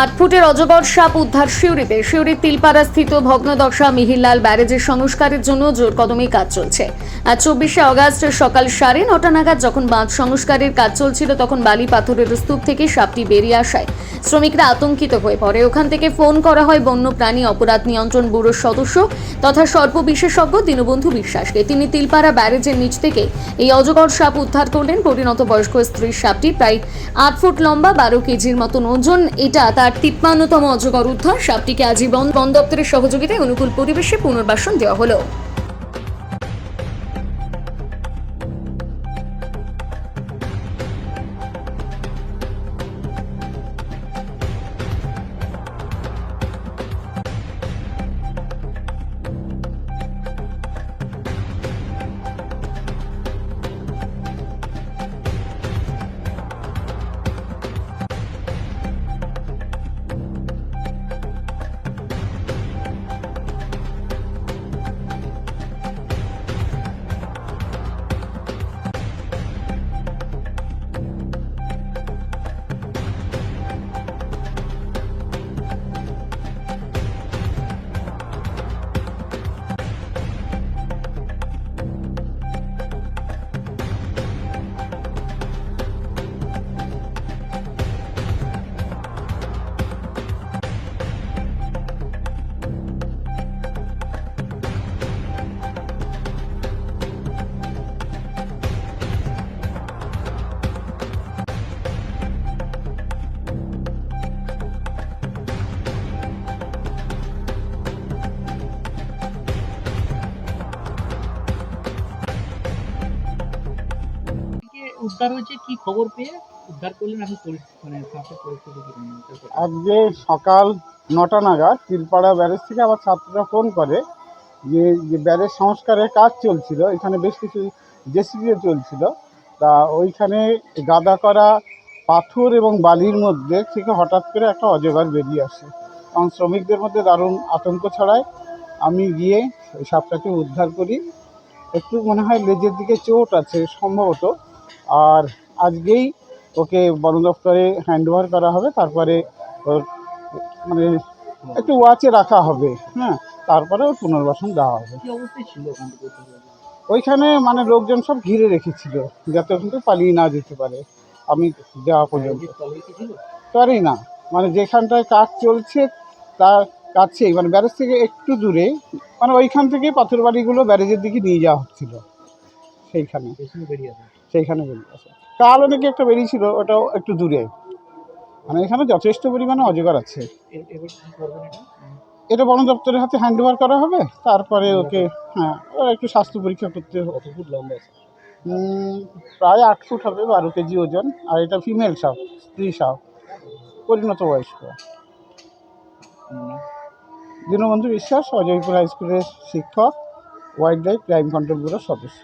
আট ফুটের অজগর সাপ উদ্ধার শিউরিতে শিউরির তিলপাড়া স্থিত ভগ্নদশা মিহিরলাল ব্যারেজের সংস্কারের জন্য জোর কদমে কাজ চলছে। আজ চব্বিশে অগাস্ট সকাল সাড়ে নটা নাগাদ যখন বাঁধ সংস্কারের কাজ চলছিল, তখন বালি পাথরের স্তূপ থেকে সাপটি বেরিয়ে আসায়। শ্রমিকরা আতঙ্কিত হয়ে পড়ে। ওখান থেকে ফোন করা হয় বন্যপ্রাণী অপরাধ নিয়ন্ত্রণ ব্যুরোর সদস্য তথা সর্প বিশেষজ্ঞ দীনবন্ধু বিশ্বাসকে। তিনি তিলপাড়া ব্যারেজের নিচ থেকে এই অজগর সাপ উদ্ধার করলেন। পরিণত বয়স্ক স্ত্রীর সাপটি প্রায় আট ফুট লম্বা, বারো কেজির মতন ওজন। এটা তার তিপ্পান্নতম অজগর উদ্ধার। সাপটিকে আজীবন বন দপ্তরের সহযোগিতায় অনুকূল পরিবেশে পুনর্বাসন দেওয়া হলো। উদ্ধার হয়েছে? কি খবর পেয়ে উদ্ধার করলেন? আপনি মানে আজকে সকাল নটা নাগাদ তিলপাড়া ব্যারেজ থেকে আমার ছাত্ররা ফোন করে যে যে ব্যারেজ সংস্কারের কাজ চলছিল, এখানে বেশ কিছু জেসিবিও চলছিল। তা ওইখানে গাদা করা পাথর এবং বালির মধ্যে থেকে হঠাৎ করে একটা অজগর বেরিয়ে আসে। এবং শ্রমিকদের মধ্যে দারুণ আতঙ্ক ছড়ায়। আমি গিয়ে ওই সাপটাকে উদ্ধার করি। একটু মনে হয় লেজের দিকে চোট আছে, সম্ভবত। আর আজকেই ওকে বন দপ্তরে হ্যান্ড ওভার করা হবে তারপরে ওর মানে একটু ওয়াচে রাখা হবে হ্যাঁ তারপরে ওর পুনর্বাসন দেওয়া হবে? ওইখানে মানে লোকজন সব ঘিরে রেখেছিল যাতে কিন্তু পালিয়ে না যেতে পারে। আমি যাওয়া পর্যন্ত পারি না। মানে যেখানটায় কাজ চলছে তার কাছেই মানে ব্যারেজ থেকে একটু দূরে মানে ওইখান থেকে পাথর বাড়িগুলো ব্যারেজের দিকে নিয়ে যাওয়া হচ্ছিল সেইখানে। সেইখানে বেরিয়ে আসে। কালো নাকি একটা বেরিয়েছিল ওটাও একটু দূরে। মানে এখানে যথেষ্ট পরিমাণে অজগর আছে। এটা? এটা বন দপ্তরের হাতে হ্যান্ড ওভার করা হবে তারপরে ওকে হ্যাঁ ওর একটু স্বাস্থ্য পরীক্ষা করতে হবে। ফুট লম্বা প্রায় আট ফুট হবে বারো কেজি ওজন আর এটা ফিমেল সাপ স্ত্রী সাপ পরিণত বয়স্ক। দীনবন্ধু বিশ্বাস অজয়পুর হাই স্কুলের শিক্ষক ওয়াইল্ড লাইফ ক্রাইম কন্ট্রোল ব্যুরোর সদস্য।